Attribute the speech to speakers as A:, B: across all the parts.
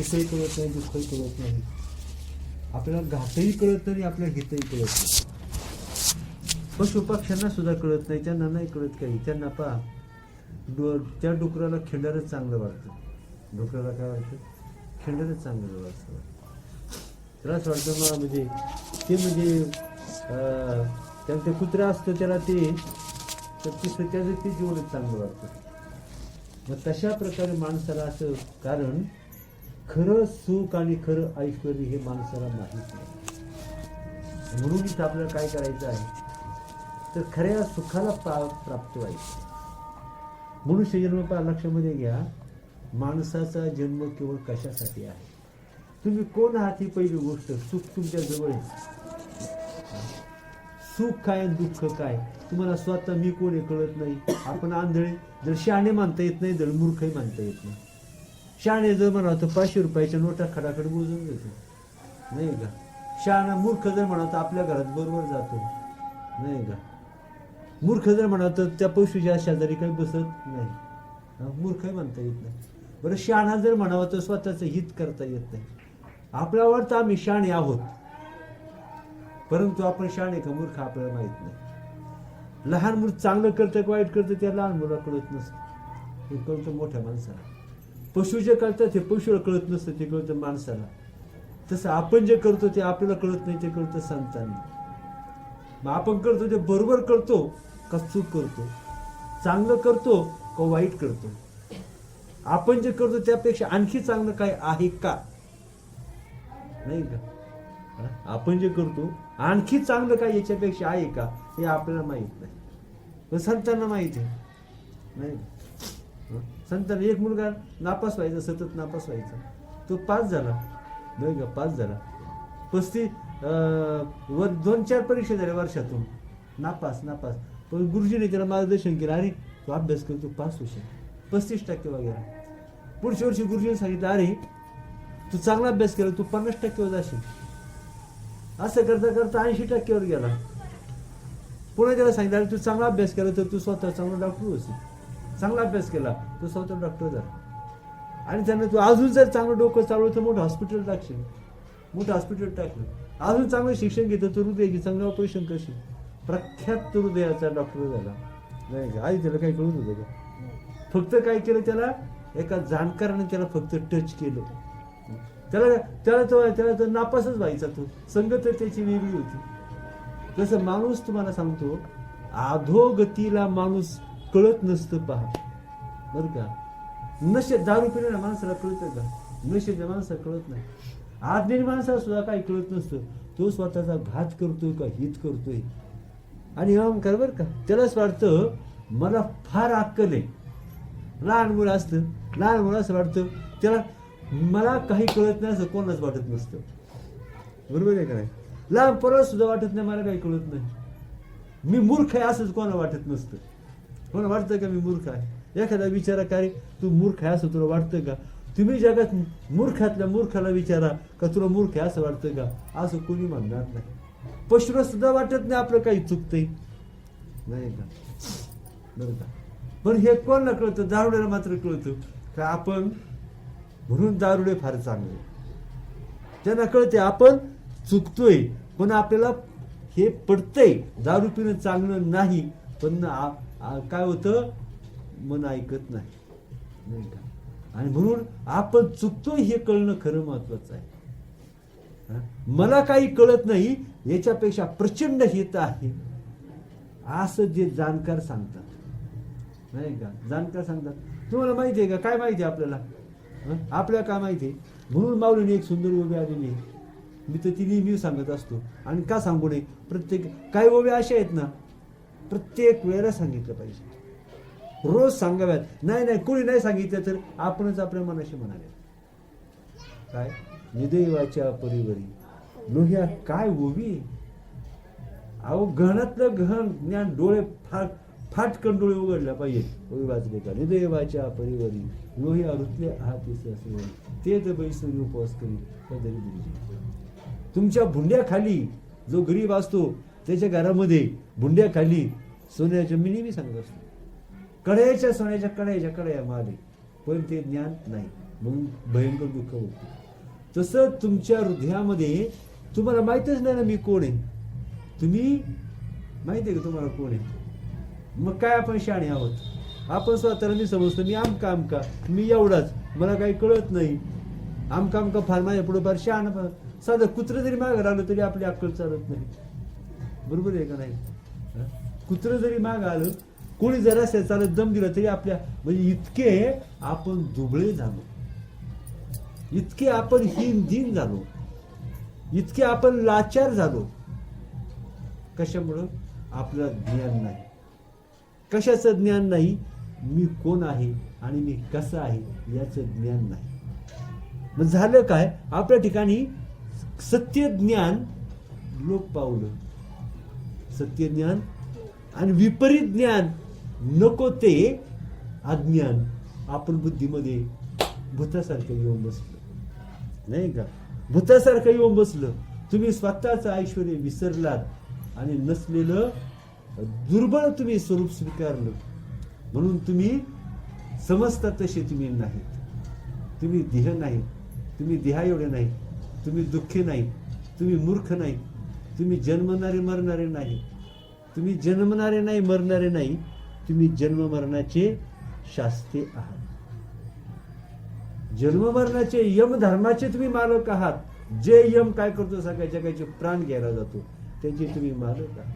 A: हितही कळत नाही दुःखही कळत नाही. आपल्याला घातही कळत नाही आपल्या हितही कळत नाही. पशुपक्ष्यांना सुद्धा कळत नाही त्यांना नाही कळत काही. त्यांना पहा डो त्या डुकराला खिंडारच चांगलं वाटतं. डुकराला काय वाटतं? खिंडारच चांगलं वाटतं. त्रास वाटतो वाटतं मला म्हणजे ते म्हणजे अं, त्याला ते कुत्रा असतं त्याला ते तर ती त्याचं ते जीवनच चांगलं वाटतं. मग तशा प्रकारे माणसाला असं कारण खरं सुख आणि खरं ऐश्वर हे माणसाला माहीत नाही. म्हणून इथं आपल्याला काय करायचं आहे? तर खऱ्या सुखाला प्रा प्राप्त व्हायचं. मनुष्य जन्म पहा लक्षामध्ये घ्या माणसाचा जन्म केवळ कशासाठी आहे? तुम्ही कोण आहात ही पहिली गोष्ट? सुख तुमच्या जवळ आहे. सुख काय आणि दुःख काय? तुम्हाला स्वतः मी कोण कळत नाही. आपण आंधळे. जर शहाणे मानता येत नाही जर मूर्खही मानता येत नाही. शहाणे जर म्हणावं तर पाचशे रुपयाच्या नोटा खडाखड मोजून देतो नाही का? शहाणा मूर्ख जर म्हणा तर आपल्या घरात बरोबर जातो. नाही का? मूर्ख जर म्हणा तर त्या पशुच्या शेजारी काही बसत नाही. मूर्खही म्हणता येत नाही. बरं शहाणा जर म्हणावं तर स्वतःचं हित करता येत नाही. आपल्यावर तर आम्ही शहाणे आहोत. परंतु आपण शहाणे का मूर्ख आपल्याला माहीत नाही. लहान मूल चांगलं करतं का वाईट करतं त्या लहान मुला कळत नसतं. हे कळतं मोठ्या माणसाला? पशु जे करतात ते पशुला कळत नसतं ते कळतं माणसाला. तसं आपण जे करतो ते आपल्याला कळत नाही ते कळतं संतांना. मग आपण करतो ते बरोबर करतो का चूक करतो? चांगलं करतो का वाईट करतो? आपण जे करतो त्यापेक्षा आणखी चांगलं काय आहे का? नाही का? आपण जे करतो आणखी चांगलं काय याच्यापेक्षा आहे का? हे आपल्याला माहीत नाही. संतांना माहीत आहे. नाही. का? संतांना एक मुलगा नापास व्हायचा सतत नापास व्हायचा. तो पास झाला. नाही का? पास झाला. पस्तीस व दोन चार परीक्षा झाल्या वर्षातून. नापास नापास. पण गुरुजीने त्याला मार्गदर्शन केलं अरे तू अभ्यास कर तू पास होशील पस्तीस टक्के वगैरे. पुढच्या वर्षी गुरुजीने सांगितलं अरे तू चांगला अभ्यास केला तू पन्नास टक्केवर जाशील. असं करता करता ऐंशी टक्क्यावर गेला. पुन्हा त्याला सांगितलं अरे तू चांगला अभ्यास केला तर तू स्वतः चांगला डॉक्टर होशील. चांगला अभ्यास केला. तो स्वतः डॉक्टर झाला. आणि त्यानं तू अजून जर चांगलं डोकं चालवलं तर मोठं हॉस्पिटल टाकशील. मोठं हॉस्पिटल टाकलं. अजून चांगलं शिक्षण घेतं तर हृदयाची चांगलं ऑपरेशन करशील. प्रख्यात हृदयाचा डॉक्टर झाला. नाही का? आई त्याला काही कळून होतं का? फक्त काय केलं त्याला? एका जाणकाराने त्याला फक्त टच केलं. त्याला त्याला तो त्याला तर नापासच व्हायचा तो. संगत त्याची वेगळी होती. तसं माणूस तुम्हाला सांगतो अधोगतीला माणूस कळत नसतं पहा. बर का? नशे दारू पिणाऱ्या माणसाला कळतं का? नशेच्या माणसाला कळत नाही. आज्ञेने माणसाला सुद्धा काही कळत नसतं. तो स्वतःचा घात करतोय का हित करतोय? आणि अहंकार बरं का? त्यालाच वाटतं मला फार अक्कल आहे. लहान मुलं असतं. लहान मुलं असं वाटतं त्याला मला काही कळत नाही असं कोणाच वाटत नसतं. बरोबर आहे का नाही? लहान पोराला सुद्धा वाटत नाही मला काही कळत नाही. मी मूर्ख आहे असंच कोणा वाटत नसतं. कोणा वाटतं का मी मूर्ख आहे? एखादा विचारा का रे तू मूर्ख आहे असं तुला वाटतं का? तुम्ही जगात मूर्खातल्या मूर्खाला विचारा का तुला मूर्ख आहे असं वाटतं का? असं कोणी म्हणणार नाही. पशुला सुद्धा वाटत नाही आपलं काही चुकतंय. नाही का? बरं का? पण हे कोणाला कळतं? दारुड्याला मात्र कळतं का आपण म्हणून दारुडे फार चांगले त्यांना कळते आपण चुकतोय पण आपल्याला हे पडतंय दारू पिणं चांगलं नाही पण काय होतं? मन ऐकत नाही. नाही का? आणि म्हणून आपण चुकतोय हे कळणं खरं महत्वाचं आहे. मला काही कळत नाही याच्यापेक्षा प्रचंड हित आहे. असं जे जाणकार सांगतात. नाही का? जाणकार सांगतात. तुम्हाला माहिती आहे का? काय माहिती आहे आपल्याला? आपल्याला काय माहिती आहे? म्हणून माऊलीने एक सुंदर ओवी आलेली आहे. मी तर ती नेहमी सांगत असतो. आणि का सांगू नये? प्रत्येक काही ओव्या अशा आहेत ना? प्रत्येक वेळेला सांगितलं पाहिजे. रोज सांगाव्यात. नाही नाही कोणी नाही सांगितलं तर आपणच आपल्या मनाशी म्हणाले. काय? निदैवाच्या परिवरी. लोह्या काय उभी? अहो घणातलं गहन ज्ञान डोळे फाट फाटकन डोळे उघडल्या पाहिजे. ओवी वाचले का निदैवाच्या परिवरी. लोह्या रुतले हातीस असे ते तर बैसरी उपवास करी कदरी दिली. तुमच्या भुंड्याखाली जो गरीब असतो त्याच्या घरामध्ये भुंड्याखाली सोन्याच्या मी सांगत असतो. कड्याच्या सोन्याच्या कड्याच्या कड्या मागे. पण ते ज्ञान नाही. म्हणून भयंकर दुःख होते. तसं तुमच्या हृदयामध्ये तुम्हाला माहितच नाही ना मी कोण आहे. तुम्ही माहिती आहे का तुम्हाला कोण आहे? मग काय आपण शाणे आहोत? आपण स्वतःला मी समजतो मी आमका आमका मी एवढाच. मला काही कळत नाही. आमका आमका फार माझ्या पुढे फार शाण साधं कुत्रं जरी मागं राहिलं तरी आपली अक्कल चालत नाही. बरोबर आहे का नाही? कुत्रं जरी मागं आलं कोणी जरा शेताला दम दिला तरी आपल्या म्हणजे इतके आपण दुबळे झालो. इतके आपण हीन झालो. इतके आपण लाचार झालो. कशामुळं? आपलं ज्ञान नाही. कशाचं ज्ञान नाही? मी कोण आहे आणि मी कसं आहे याचं ज्ञान नाही. मग झालं काय? आपल्या ठिकाणी सत्य ज्ञान लोक पावलं. सत्य ज्ञान आणि विपरीत ज्ञान. नको ते अज्ञान आपण बुद्धीमध्ये भूतासारखं येऊन बसलं. नाही का? भूतासारखं येऊन बसलं. तुम्ही स्वतःचं ऐश्वर विसरलात आणि नसलेलं दुर्बळ तुम्ही स्वरूप स्वीकारलं. म्हणून तुम्ही समजता तसे तुम्ही नाहीत. तुम्ही देह नाही तुम्ही देहा एवढे नाही तुम्ही दुःखी नाही तुम्ही मूर्ख नाही तुम्ही जन्मणारे मरणारे नाही तुम्ही जन्मणारे नाही मरणारे नाही. तुम्ही जन्ममरणाचे शास्त्री शास्ते आहात जन्ममरणाचे यम धर्माचे तुम्ही मालक आहात. जे यम काय करतो सगळ्या जगाचे प्राण घ्यायला जातो त्याचे तुम्ही मालक आहात.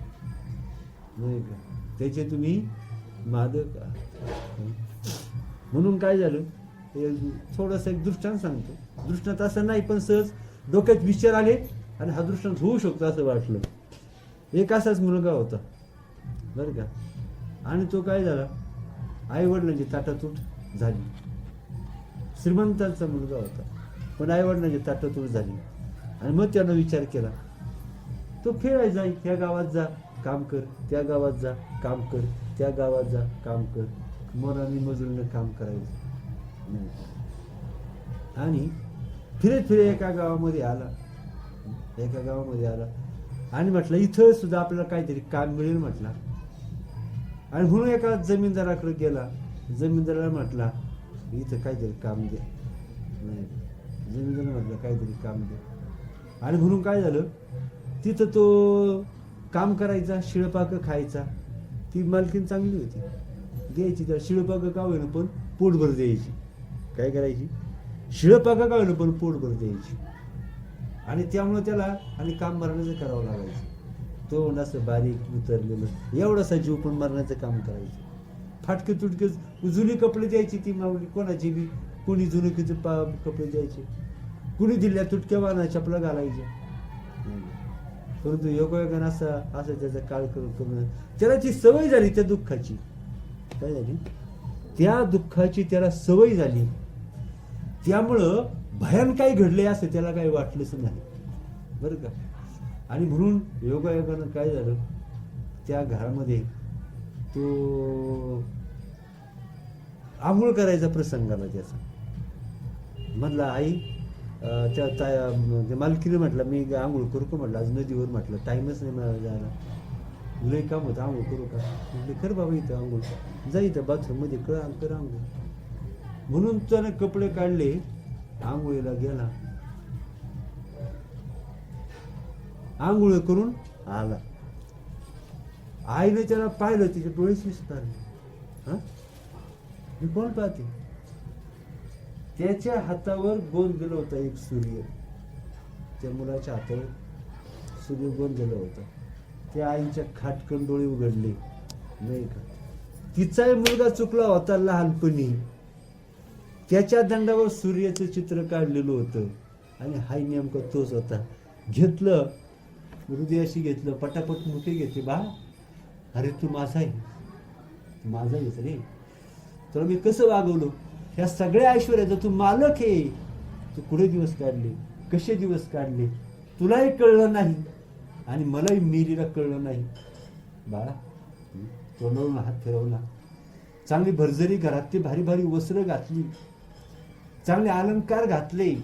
A: नाही का? त्याचे तुम्ही मालक आहात. म्हणून काय झालं? हे थोडंसं एक दृष्टांत सांगतो. दृष्टांत असं नाही पण सहज डोक्यात विचार आले आणि हा दृष्टांत होऊ शकतो असं वाटलं. एक असाच मुलगा होता. बरं का? आणि तो काय झाला? आईवडिलांची ताटातूट झाली. श्रीमंतांचा मुलगा होता. पण आईवडिलांची ताटातूट झाली. आणि मग त्यानं विचार केला तो फिराय जाई त्या गावात जा काम कर. त्या गावात जा काम कर. त्या गावात जा काम कर. मोराने मजुरीनं काम करायचं. आणि फिरे फिरे एका गावामध्ये आला. एका गावामध्ये आला. आणि म्हटलं इथं सुद्धा आपल्याला काहीतरी काम मिळेल म्हटला. आणि म्हणून एका जमीनदाराकडे गेला. जमीनदाराला म्हटला इथं काहीतरी काम दे. नाही जमीनदार म्हटलं काहीतरी काम दे. आणि म्हणून काय झालं? तिथं तो काम करायचा शिळपाकं खायचा. ती मालकीन चांगली होती. द्यायची त्या शिळपाकं का होईना पण पोटभर द्यायची. काय करायची? शिळपाकं का होईना पण पोटभर द्यायची. आणि त्यामुळे त्याला आणि काम मरणाचं करावं लागायचं. तो असं बारीक उतरलेलं. एवढासा जीव पण मरणाचं काम करायचं. फाटके तुटके जुने कपडे द्यायची ती माऊली. कोणाची बी? कोणी जुने किती पा कपडे द्यायचे? कुणी दिल्या तुटक्या वाना चपला घालायच्या? परंतु योगायोगान असा असं त्याचा काळ करून करून त्याला ती सवय झाली त्या दुःखाची. काय झाली? त्या दुःखाची त्याला सवय झाली. त्यामुळं भयान काय घडले असं त्याला काही वाटलंच नाही. बरं का? आणि म्हणून योगायोगानं काय झालं? त्या घरामध्ये तो आंघोळ करायचा प्रसंग आला त्याचा. म्हटला आई त्या ताय त्या म्हणजे मालकीने म्हटलं मी आंघोळ करू का म्हटलं? आज नदीवर म्हटलं. टाईमच नाही मला जायला. लय काम होतं आंघोळ करू का? म्हटलं कर बाबा इथं आंघोळ. जा इथं बाथरूममध्ये कर कर आंघोळ. म्हणून त्यानं कपडे काढले आंघोळीला गेला. आंघोळ करून आला. आईने त्याला पाहिलं तिचे डोळे शिजतात हा? मी कोण पाहते? त्याच्या हातावर गोंद दिलं होता एक सूर्य. त्या मुलाच्या हातावर सूर्य गोंद दिलं होता. त्या आईच्या खाटकन डोळे उघडले. नाही का? तिचाही मुलगा चुकला होता लहानपणी. त्याच्या दंडावर सूर्याचं चित्र काढलेलं होतं. आणि हाय नेमका तोच होता. घेतलं हृदयाशी घेतलं पटापट मुठे घेतले बा अरे तू माझा आहे. माझा येत रे तर मी कसं वागवलो? ह्या सगळ्या ऐश्वर्याचा तू मालक आहे. तू कुठे दिवस काढले? कसे दिवस काढले? तुलाही कळलं नाही आणि मलाही मिरीला कळलं नाही. बाळा तोंडवून हात फिरवला. चांगली भरजरी घरात ते भारी भारी वस्त्र घातली. चांगले अलंकार घातले.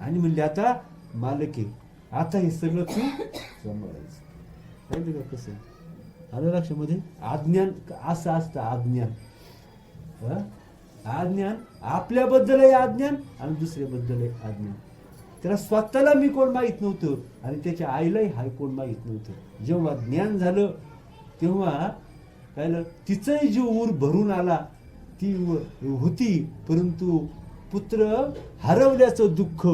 A: आणि म्हणले आता मालक आहे. आता हे सगळं तू सांभाळायचं. कळलं का कसं आलं लक्षामध्ये आज्ञान असं असतं आज्ञान हं? अज्ञान आपल्याबद्दलही अज्ञान आणि दुसऱ्याबद्दलही अज्ञान. त्याला स्वतःला मी कोण माहीत नव्हतं आणि त्याच्या आईलाही हाय कोण माहीत नव्हतं. जेव्हा ज्ञान झालं तेव्हा काय तिचंही तिचाही जीव ऊर भरून आला. ती व- होती परंतु पुत्र हरवल्याचं दुःख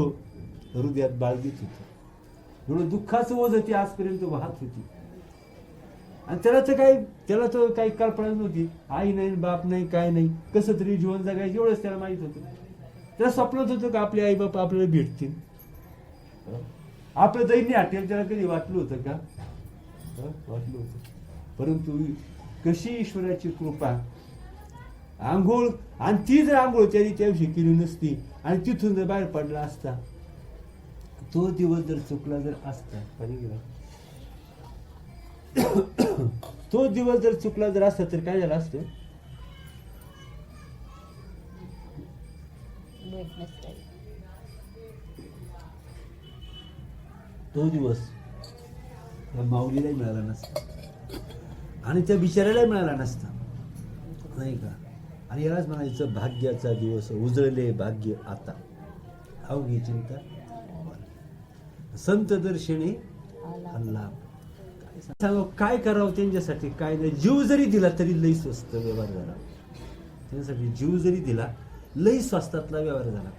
A: हृदयात बाळगीत होतं. म्हणून दुःखाचं ओझ ती आजपर्यंत वाहत होती. आणि त्याला तर काही त्याला तर काही कल्पना नव्हती. आई नाही बाप नाही काय नाही. कसं तरी जीवन जगायचं एवढंच त्याला माहीत होतं. त्याला स्वप्नात होतं का आपले आई बाप आपल्याला भेटतील? आपलं दैन्य हटेल त्याला कधी वाटलं होतं का? वाटलं होतं. परंतु कशी ईश्वराची कृपा. आंघोळ आणि ती जर आंघोळ त्याने त्या दिवशी केली नसती आणि तिथून जर बाहेर पडला असता तो दिवस जर चुकला जर असता पाणी तो दिवस जर चुकला जर असता तर काय झालं असतं? तो दिवस त्या माऊलीलाही मिळाला नसता. आणि त्या बिचाऱ्यालाही मिळाला नसता. नाही का? आणि यालाच म्हणायचं भाग्याचा दिवस उजळले भाग्य आता. अवघी चिंता? संत दर्शने अल्ला काय करावं त्यांच्यासाठी? काय नाही जीव जरी दिला तरी लई स्वस्त व्यवहार झाला. त्यांच्यासाठी जीव जरी दिला लई स्वस्तातला व्यवहार झाला.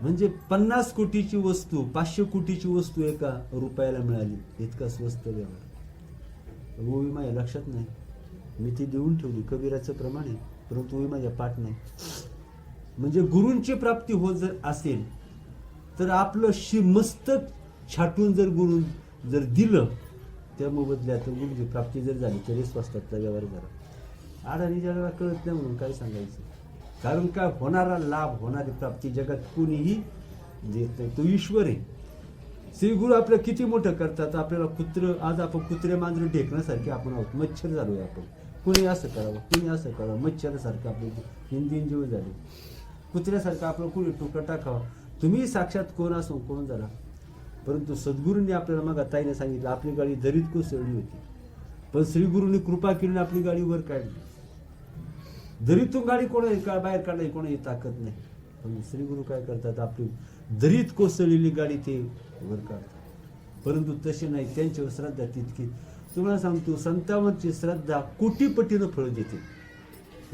A: म्हणजे पन्नास कोटीची वस्तू पाचशे कोटीची वस्तू एका रुपयाला मिळाली. इतका स्वस्त व्यवहार. विमा माझ्या लक्षात नाही. मी ती देऊन ठेवली कबीराचं प्रमाण आहे परंतु विमा माझ्या पाठ नाही. म्हणजे गुरूंची प्राप्ती होत जर असेल तर आपलं शि मस्तक छाटून जर गुरु जर दिलं त्या मोबदल्यात गुरुची प्राप्ती जर झाली तरी स्वस्तातला व्यवहार झाला अडाणी जगाला कळत नाही म्हणून काय सांगायचं? कारण का होणारा लाभ होणारी प्राप्ती जगात कोणीही देत नाही. तो ईश्वर आहे. श्री गुरु आपलं किती मोठं करतात आपल्याला कुत्र आज आपण कुत्रे मांजरे ढेकण्यासारखे आपण आहोत. मच्छर झालो आहे आपण. कुणी असं करावं? कुणी असं करावं? मच्छरासारखं आपले हिंदी जीव झाले. कुत्र्यासारखं आपलं कुणी टुकं टाकावं? तुम्ही साक्षात कोण असो कोण झाला परंतु सद्गुरूंनी आपल्याला मग ताईने सांगितलं आपली गाडी दरीत कोसळली होती. पण श्रीगुरूंनी कृपा केली आपली गाडी वर काढली. दरीतून गाडी कोणाही बाहेर काढायची कोणाही ताकद नाही. पण श्रीगुरु काय करतात आपली दरीत कोसळलेली गाडी ते वर काढतात. परंतु तसे नाही त्यांच्यावर श्रद्धा तितकी. तुम्हाला सांगतो संतांवरची श्रद्धा कोटीपटीनं फळ देते.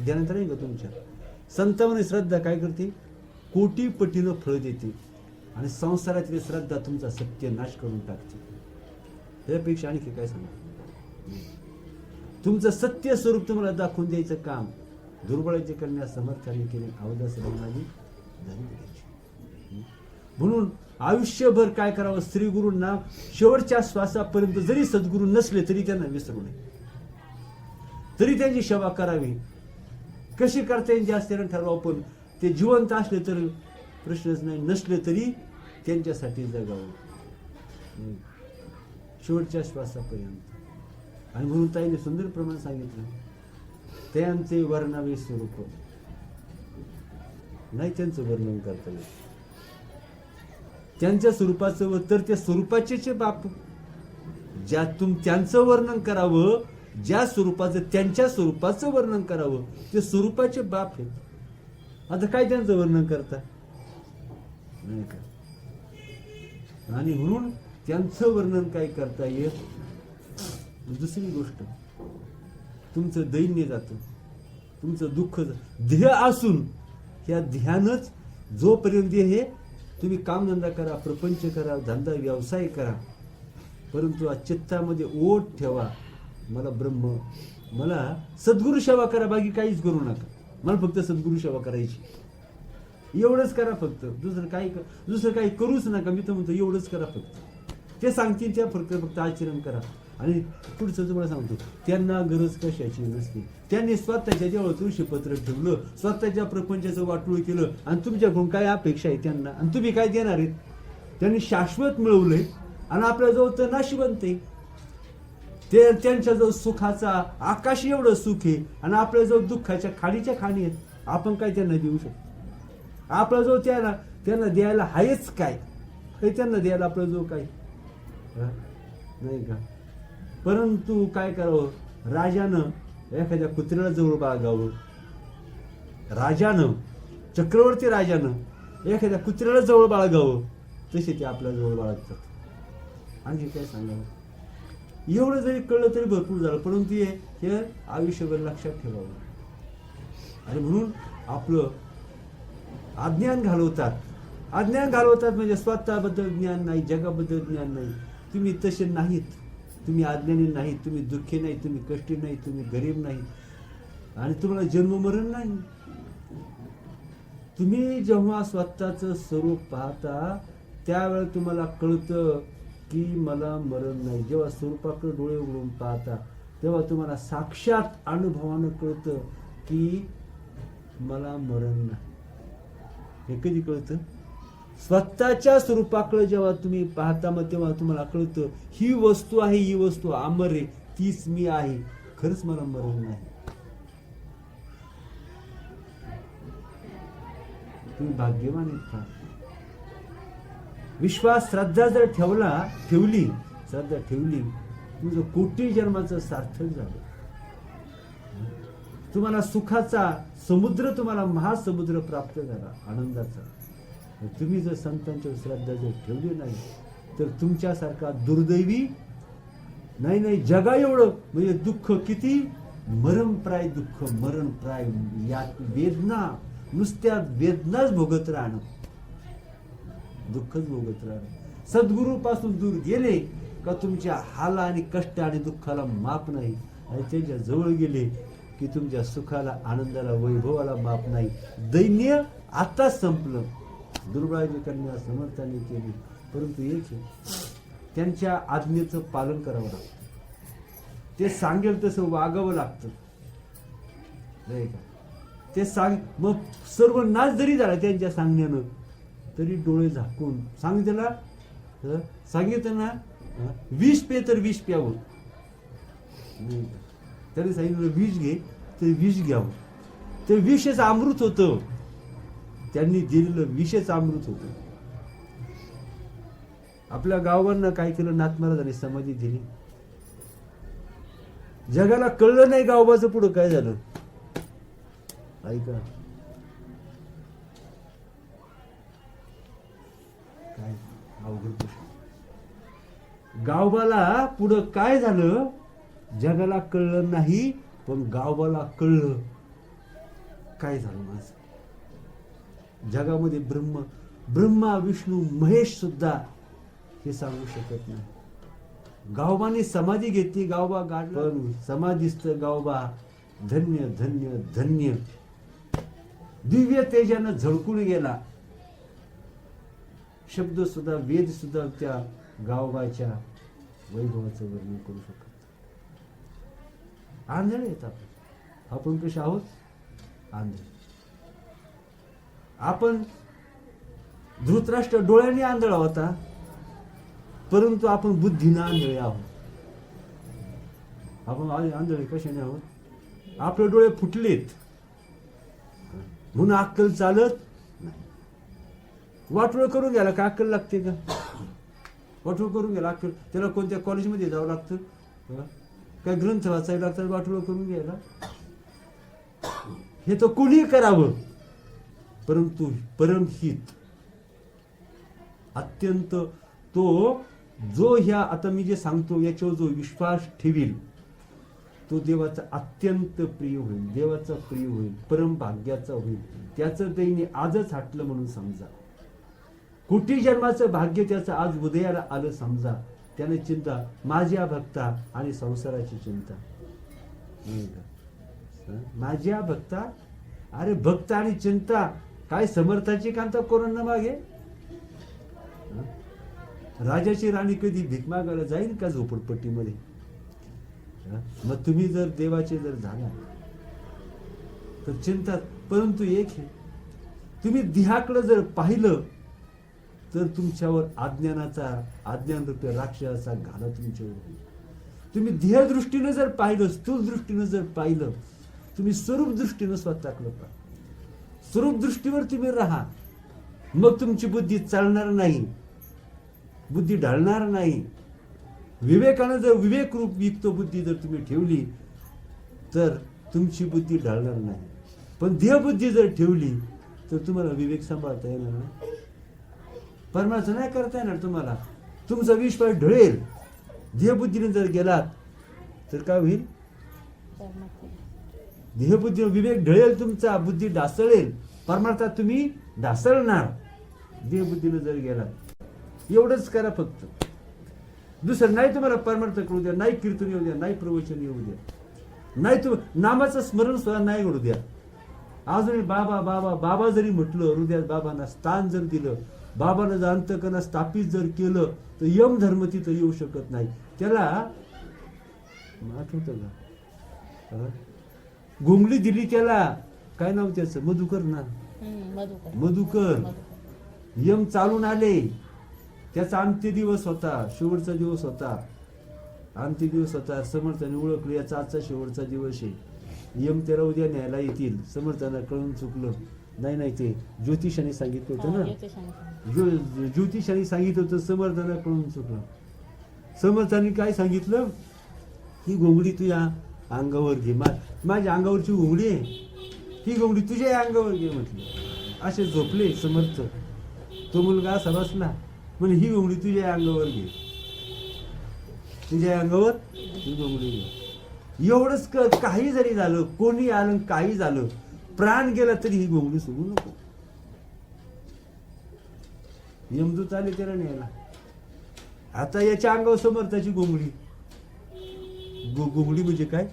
A: ध्यानात नाही का तुमच्या? संतांवर श्रद्धा काय करते? कोटीपटीनं फळ देते. आणि संसारातील श्रद्धा तुमचा सत्यनाश करून टाकते. यापेक्षा आणखी काय सांगा? तुमचं सत्य स्वरूप तुम्हाला दाखवून द्यायचं काम. दुर्बळाचे करण्यास समर्थाने केले अवदास रंगाने म्हणून आयुष्यभर काय करावं? श्री गुरूंना शेवटच्या श्वासापर्यंत जरी सद्गुरू नसले तरी त्यांना विसरू नये. तरी त्यांची सेवा करावी. कशी करता येईल? जास्त ठरवावं पण ते जिवंत असले तर प्रश्नच नाही नसले तरी त्यांच्यासाठी जगावं. शेवटच्या श्वासापर्यंत. आणि म्हणून ताईने सुंदर प्रमाण सांगितलं. ते आमचे वर्णावे स्वरूप. नाही त्यांचं वर्णन करता येईल त्यांच्या स्वरूपाचं व- तर त्या स्वरूपाचे जे बाप. ज्या तुम त्यांचं वर्णन करावं ज्या स्वरूपाचं त्यांच्या स्वरूपाचं वर्णन करावं ते स्वरूपाचे बाप आहेत. आता काय त्यांचं वर्णन करता? नाही का? आणि म्हणून त्यांचं वर्णन काय करता येत? दुसरी गोष्ट तुमचं दैन्य जातं. तुमचं दुःख जातं. ध्येय असून ह्या ध्यानच जोपर्यंत हे तुम्ही कामधंदा करा प्रपंच करा धंदा व्यवसाय करा परंतु आज चित्तामध्ये ओढ ठेवा. मला ब्रह्म मला सद्गुरु सेवा करा बाकी काहीच करू नका. मला फक्त सद्गुरु सेवा करायची. एवढंच करा फक्त. दुसरं काही क- दुसरं काही करूच नका. मी तर म्हणतो एवढंच करा फक्त. ते सांगतील त्या फक्त फक्त आचरण करा. आणि पुढचं तुम्हाला सांगतो त्यांना गरज कशाची नसते. त्यांनी स्वतःच्या जेव्हा तुळशीपत्र ठेवलं स्वतःच्या प्रपंचाचं वाटूळ केलं आणि तुमच्याकडून काय अपेक्षा आहे त्यांना? आणि तुम्ही काय देणार आहेत? त्यांनी शाश्वत मिळवलंय आणि आपल्याजवळ तर नाशिवंत आहे. ते त्यांच्याजवळ सुखाचा आकाश एवढं सुख आहे आणि आपल्याजवळ दुःखाच्या खाडीच्या खाणी आहेत. आपण काय त्यांना देऊ शकतो? आपला जो त्यांना त्यांना द्यायला आहेच काय? हे त्यांना द्यायला आपल्याजवळ काय? नाही का? परंतु काय करावं? राजानं एखाद्या कुत्र्याला जवळ बागावं. राजानं चक्रवर्ती राजानं एखाद्या कुत्र्याला जवळ बाळगावं. तसे ते आपल्या जवळ बाळगतात. आणखी काय सांगावं? एवढं जरी कळलं तरी भरपूर झालं परंतु हे हे आयुष्यभर लक्षात ठेवावं आणि म्हणून आपलं अज्ञान घालवतात. अज्ञान घालवतात म्हणजे स्वतःबद्दल ज्ञान नाही जगाबद्दल ज्ञान नाही. तुम्ही तसे नाहीत. तुम्ही अज्ञानी नाहीत तुम्ही दुःखी नाही तुम्ही कष्टी नाही तुम्ही गरीब नाही आणि तुम्हाला जन्म मरण नाही. तुम्ही जेव्हा स्वतःचं स्वरूप पाहता त्यावेळेला तुम्हाला कळतं की मला मरण नाही. जेव्हा स्वरूपाकडे डोळे उघडून पाहता तेव्हा तुम्हाला साक्षात अनुभवानं कळतं की मला मरण नाही. हे कधी कळतं? स्वतःच्या स्वरूपाकडे जेव्हा तुम्ही पाहता मग तेव्हा तुम्हाला कळतं ही वस्तू आहे ही वस्तू अमर आहे तीच मी आहे. खरंच मला मरण नाही. तुम्ही भाग्यवान आहेत का? विश्वास श्रद्धा जर ठेवला ठेवली श्रद्धा ठेवली तुझं कोटी जन्माचं सार्थक झालं. तुम्हाला सुखाचा समुद्र तुम्हाला महासमुद्र प्राप्त झाला आनंदाचा. तुम्ही जर संतांच्या श्रद्धा जर ठेवली नाही तर तुमच्यासारखा दुर्दैवी नाही नाही जगा एवढं म्हणजे दुःख किती? मरणप्राय दुःख मरणप्राय यात वेदना नुसत्या वेदनाच भोगत राहणं. दुःखच भोगत राहणार सद्गुरूपासून दूर गेले का तुमच्या हाला आणि कष्ट आणि दुःखाला माप नाही. आणि त्यांच्या जवळ गेले की तुमच्या सुखाला आनंदाला वैभवाला माप नाही. दैन्य आताच संपलं. दुर्बळाची कन्या समर्थाने केली. परंतु एक त्यांच्या आज्ञेचं पालन करावं लागतं. ते सांगेल तसं वागावं लागतं. नाही का? ते सांग मग सर्व नाच जरी झाला त्यांच्या सांगण्यानं तरी डोळे झाकून सांगितलं सांगितलं ना विष पे तर विष प्यावं. त्याने सांगितलं विष घे तर विष घ्यावं. ते विषच अमृत होतं. त्यांनी दिलेलं विषच अमृत होतं. आपल्या गावांना काय केलं नाथ महाराजांनी समाधी दिली. जगाला कळलं नाही गावबाचं पुढं काय झालं. ऐका काय अवघड गोष्ट. गावबाला पुढं काय झालं? जगाला कळलं नाही पण गावबाला कळलं. काय झालं माझं? जगामध्ये ब्रह्म ब्रह्मा विष्णू महेश सुद्धा हे सांगू शकत नाही. गावबाने समाधी घेतली गावबा गाठ पण समाधीस्त गावबा धन्य धन्य धन्य. दिव्य तेजानं झळकून गेला. शब्द सुद्धा वेद सुद्धा त्या गावबाच्या वैभवाचं वर्णन करू शकत आंधळे येत आपण. आपण कसे आहोत? आंधळे. आपण धृतराष्ट्र डोळ्याने आंधळा होता परंतु आपण बुद्धीनं आंधळे आहोत. आपण आंधळे कशाने आहोत? आपले डोळे फुटलेत. म्हणून अक्कल चालत वाटोळ करून घ्यायला काय अक्कल लागते का? वाटोळ करून घ्यायला अक्कल. त्याला कोणत्या कॉलेजमध्ये जावं लागतं? काय ग्रंथ वाचायला लागतात वाटोळ करून घ्यायला? हे तर कोणी करावं. परंतु परमहित. अत्यंत तो जो ह्या आता मी जे सांगतो याच्यावर जो विश्वास ठेवील तो देवाचा अत्यंत प्रिय होईल. देवाचा प्रिय होईल. परम भाग्याचा होईल. त्याचं दैन्य आजच हटलं म्हणून समजा. कुठे जन्माचं भाग्य त्याचं आज उदयाला आलं समजा त्याने चिंता माझ्या भक्ता आणि संसाराची चिंता. माझ्या भक्ता अरे भक्त आणि चिंता काय समर्थाची कांता कोरोना मागे? राजाची राणी कधी भीक मागायला जाईल का झोपडपट्टीमध्ये? मग तुम्ही जर देवाचे जर झाला तर चिंता परंतु एक आहे. तुम्ही देहाकडे जर पाहिलं तर तुमच्यावर अज्ञानाचा अज्ञान रूपी राक्षसाचा घाला तुमच्यावर होईल. तुम्ही ध्येयदृष्टीनं जर पाहिलं स्थूल दृष्टीनं जर पाहिलं तुम्ही स्वरूप दृष्टीनं स्वतःकडं पहा. स्वरूप दृष्टीवर तुम्ही राहा. मग तुमची बुद्धी चालणार नाही. बुद्धी ढळणार नाही. विवेकानं जर विवेक रूप युक्त बुद्धी जर तुम्ही ठेवली तर तुमची बुद्धी ढळणार नाही. पण ध्येयबुद्धी जर ठेवली तर तुम्हाला विवेक सांभाळता येणार नाही. परमार्थ नाही करता येणार तुम्हाला. तुमचा विश्वास ढळेल. देहबुद्धीने जर गेलात तर काय होईल? देहबुद्धी विवेक ढळेल तुमचा बुद्धी ढासळेल. परमार्थात तुम्ही ढासळणार. देहबुद्धीने जर गेलात एवढंच करा फक्त. दुसरं नाही तुम्हाला परमार्थ करू द्या नाही कीर्तन येऊ द्या नाही प्रवचन येऊ द्या. नाही तुम नामाचं स्मरण सुद्धा नाही घडू द्या. अजूनही बाबा बाबा बाबा जरी म्हटलं हृदयात बाबांना स्थान जर दिलं बाबानं जर अंतकना स्थापित जर केलं तर यम धर्म तिथं येऊ शकत नाही. त्याला आठवतं? घुंगली दिली त्याला. काय नाव त्याचं? मधुकर ना?
B: मधुकर.
A: यम चालून आले. त्याचा अंत्य दिवस होता शेवटचा दिवस होता. अंत्य दिवस होता. समर्थाने ओळखलं याचा आजचा शेवटचा दिवस आहे. यम त्याला उद्या न्यायला येतील. समर्थांना कळून चुकलं. नाही नाही ते ज्योतिषाने सांगितलं होतं ना.
B: ज्योतिषाने सांगितलं.
A: ज्यो- ज्योतिषाने सांगितलं होतं समर्थांना कळून चुकलं समर्थांनी काय सांगितलं? ही घोंगडी तुझ्या अंगावर घे. माझ्या अंगावरची घोंगडी आहे. ही घोंगडी तुझ्या अंगावर घे म्हटलं. असे झोपले समर्थ. तो मुलगा असा बसला. म्हणे ही घोंगडी तुझ्या अंगावर घे. तुझ्या अंगावर ही घोंगडी घे. एवढंच क काही जरी झालं कोणी आलं काही झालं प्राण गेला तरी ही घोंगडी सोडू नको. यमदूत आले त्याला न्यायला. आता याच्या अंगावर समर्थाची घोंगडी गो- घोंगडी म्हणजे काय?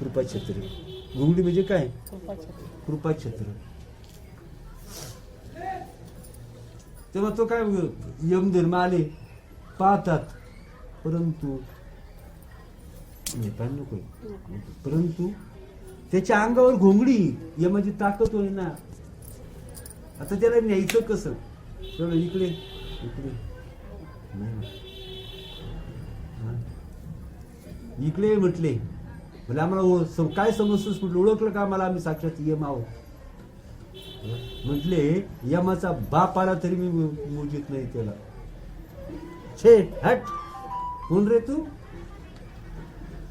A: कृपाछत्र घोंगडी म्हणजे काय?
B: कृपाछत्र.
A: तेव्हा तो काय यमधर्म आले पाहतात. परंतु नाही नको परंतु त्याच्या अंगावर घोंगडी. यमाची म्हणजे ताकद होई ना. आता त्याला न्यायचं कसं? चलो इकडे. इकडे. नाही इकडे म्हटले. म्हणजे आम्हाला सम- काय समजतोस म्हटलं ओळखलं का मला आम्ही साक्षात यम आहोत. म्हटले यमाचा बाप आला तरी मी मोजित नाही त्याला. छे हट. कोण रे तू?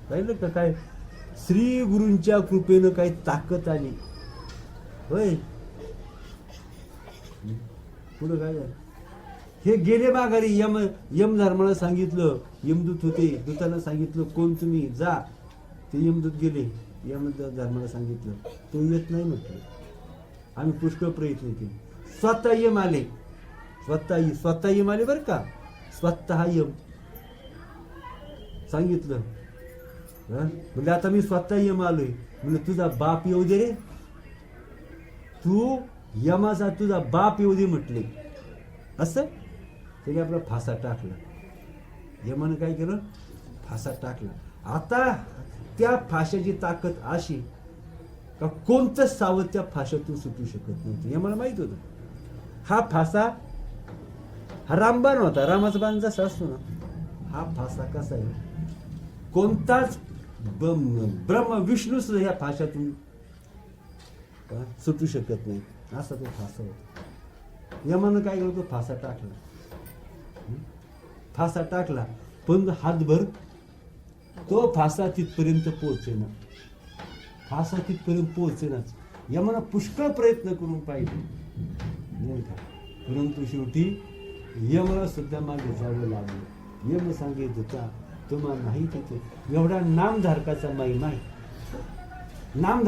A: पाहिलं का काय? श्री गुरूंच्या कृपेनं काही ताकद आली. होय. पुढं काय झालं? हे गेले माघारी यम यम धर्माला सांगितलं यमदूत होते दूतांना सांगितलं कोण तुम्ही? जा. ते यमदूत गेले यम धर्माला सांगितलं. तो येत नाही म्हटलं. आम्ही पुष्कळ प्रयत्न केले. स्वतः यम आले. स्वतः स्वतः यम आले बरं का? स्वतः यम. सांगितलं. म्हणजे आता मी स्वतः यम आलोय. म्हणजे तुझा बाप येऊ दे. रे तू यमाचा तुझा बाप येऊ दे म्हटले. असं? त्याने आपला फासा टाकला. यमानं काय केलं? फासा टाकला. आता त्या फाशाची ताकद अशी का कोणतं सावध त्या फाशातून सुटू शकत नव्हतं? यमाला माहीत होतं. हा फासा हा रामबाण होता. रामाचा बाण जसा असतो ना हा फासा कसा आहे? कोणताच ब्रह्म विष्णू सुद्धा या फाशातून सुटू शकत नाही. असा तो फासा होता. यमानं काय केलं तो फासा टाकला. फासा टाकला. पण हातभर तो फासा तिथपर्यंत पोहोचेना. फासा तिथपर्यंत पोहोचेनाच. यमानं पुष्कळ प्रयत्न करून पाहिजे नाही का? परंतु शेवटी यमाला सुद्धा मागे जावं लागलं. यम सांगित होता तुम्हाला नाही तिथे एवढा नामधारकाचा महिमा आहे. नाम